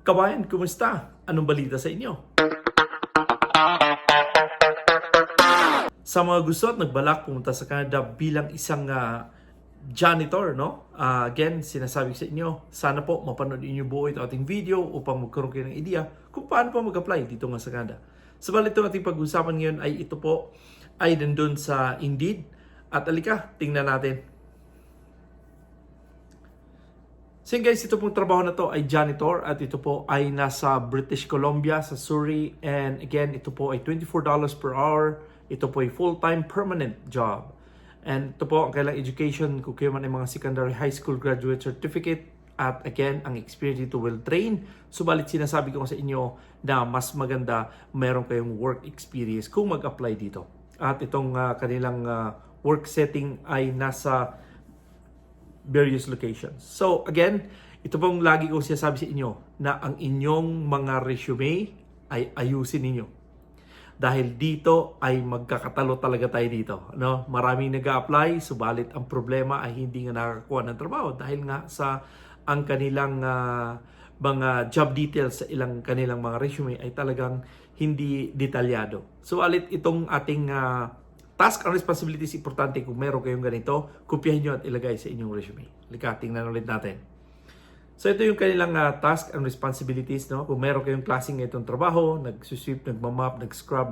Kabayan, kumusta? Anong balita sa inyo? Sa mga gusto at nagbalak pumunta sa Canada bilang isang ah, janitor, no? Ah, again, sinasabi sa inyo, sana po mapanood niyo buo ito ating video upang magkaroon kayo ng idea kung paano po mag-apply dito nga sa Canada. Subalit itong ating pag-usapan ngayon ay ito po ay nandun sa Indeed. At alika, tingnan natin. So guys, ito pong trabaho na to ay janitor at ito po ay nasa British Columbia sa Surrey and again ito po ay $24 per hour. Ito po ay full-time permanent job. And ito po ang kailang education kung kayo man ay mga secondary high school graduate certificate at again ang experience dito will train. Subalit sinasabi ko sa inyo na mas maganda meron kayong work experience kung mag-apply dito. At itong ah, kanilang ah, work setting ay nasa various locations. So again, ito pong lagi kong sinasabi sa inyo na ang inyong mga resume ay ayusin ninyo. Dahil dito ay magkakatalo talaga tayo dito. No? Maraming nag apply subalit ang problema ay hindi nga nakakakuha ng trabaho dahil nga sa ang kanilang ah, mga job details sa ilang kanilang mga resume ay talagang hindi detalyado. So alit itong ating ah, task and responsibilities importante kung meron kayong ganito, kopyahin nyo at ilagay sa inyong resume. Lika, tingnan ulit natin. So ito yung kanilang ah, task and responsibilities. No? Kung meron kayong klaseng itong trabaho, nag-sweep, nagmamap, nag-scrub,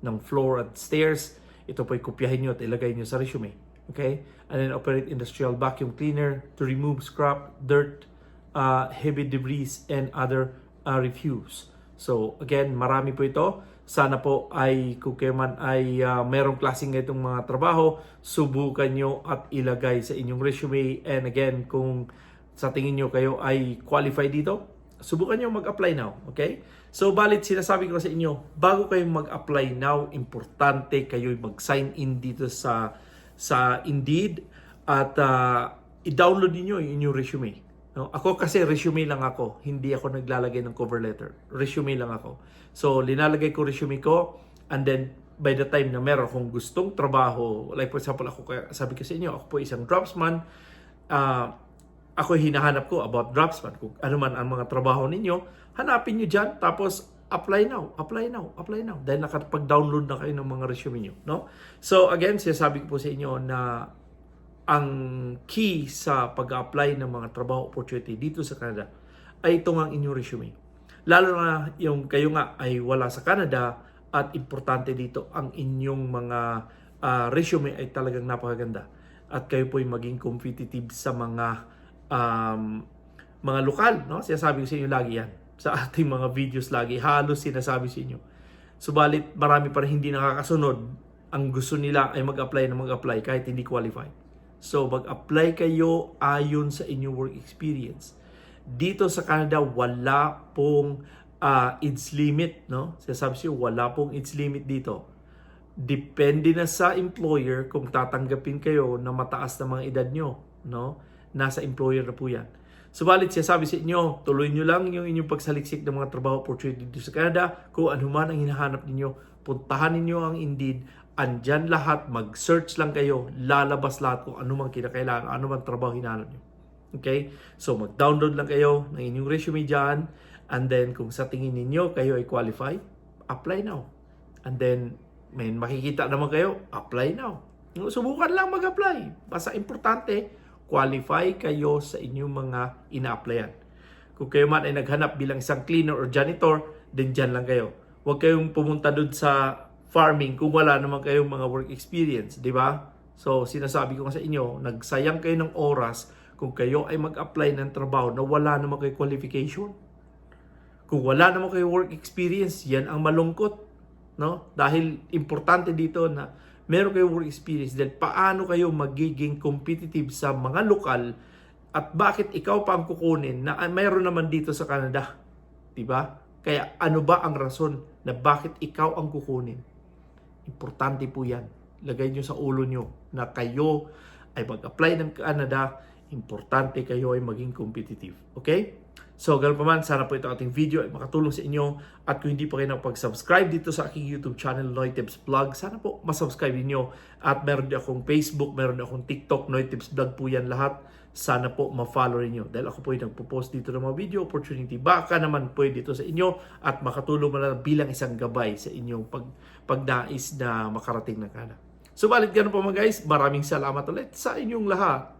ng floor at stairs, ito po kopyahin nyo at ilagay nyo sa resume. Okay? And then operate industrial vacuum cleaner to remove scrap, dirt, uh, heavy debris, and other uh, refuse. So again, marami po ito. Sana po ay kung kayo ay uh, merong klaseng itong mga trabaho, subukan nyo at ilagay sa inyong resume. And again, kung sa tingin nyo kayo ay qualified dito, subukan nyo mag-apply now. Okay? So, balit sinasabi ko sa inyo, bago kayo mag-apply now, importante kayo mag-sign in dito sa sa Indeed at uh, i-download niyo yung inyong resume. No? Ako kasi resume lang ako, hindi ako naglalagay ng cover letter. Resume lang ako. So, linalagay ko resume ko and then by the time na meron akong gustong trabaho, like for example, ako kaya sabi ko sa inyo, ako po isang dropsman, ah, ako hinahanap ko about dropsman. Kung ano man ang mga trabaho ninyo, hanapin nyo dyan, tapos apply now, apply now, apply now. Dahil nakapag-download na kayo ng mga resume nyo. No? So again, sinasabi ko po sa inyo na ang key sa pag-apply ng mga trabaho opportunity dito sa Canada ay ito nga ang inyong resume. Lalo na yung kayo nga ay wala sa Canada at importante dito ang inyong mga ah, resume ay talagang napakaganda at kayo po ay maging competitive sa mga um, mga lokal, no? Sinasabi ko sa inyo lagi yan. Sa ating mga videos lagi, halos sinasabi sa inyo. Subalit, marami pa rin hindi nakakasunod. Ang gusto nila ay mag-apply na mag-apply kahit hindi qualified. So, mag-apply kayo ayon sa inyong work experience. Dito sa Canada, wala pong ah, age limit, no? Sinasabi siyo, wala pong age limit dito. Depende na sa employer kung tatanggapin kayo na mataas na mga edad nyo, no? Nasa employer na po yan. Subalit siya sabi sa inyo, tuloy nyo lang yung inyong pagsaliksik ng mga trabaho opportunity dito sa Canada. Kung ano man ang hinahanap ninyo, puntahan ninyo ang Indeed. Andyan lahat, mag-search lang kayo, lalabas lahat kung man kinakailangan, man trabaho hinahanap nyo. Okay? So mag-download lang kayo ng inyong resume dyan. And then kung sa tingin ninyo kayo ay qualified, apply now. And then may makikita naman kayo, apply now. Subukan lang mag-apply. Basta importante, qualify kayo sa inyong mga ina-applyan. Kung kayo man ay naghanap bilang isang cleaner or janitor, then dyan lang kayo. Huwag kayong pumunta doon sa farming kung wala naman kayong mga work experience, di ba? So, sinasabi ko nga sa inyo, nagsayang kayo ng oras kung kayo ay mag-apply ng trabaho na wala naman kayo qualification. Kung wala naman kayo work experience, yan ang malungkot. No? Dahil importante dito na meron kayo work experience dahil paano kayo magiging competitive sa mga lokal at bakit ikaw pa ang kukunin na mayroon naman dito sa Canada. 'Di ba? Kaya ano ba ang rason na bakit ikaw ang kukunin? Importante po 'yan. Lagay nyo sa ulo nyo na kayo ay mag-apply ng Canada, importante kayo ay maging competitive. Okay? So, ganun pa man, sana po itong ating video ay makatulong sa inyo. At kung hindi pa kayo nakapag-subscribe dito sa aking YouTube channel, Noy Tips Vlog, sana po masubscribe niyo At meron din akong Facebook, meron din akong TikTok, Noy Tips Vlog po yan lahat. Sana po ma-follow niyo Dahil ako po yung nagpo-post dito ng mga video opportunity. Baka naman po dito sa inyo at makatulong mo na bilang isang gabay sa inyong pag, pagnais na makarating na kana. Subalit ganun po mga guys, maraming salamat ulit sa inyong lahat.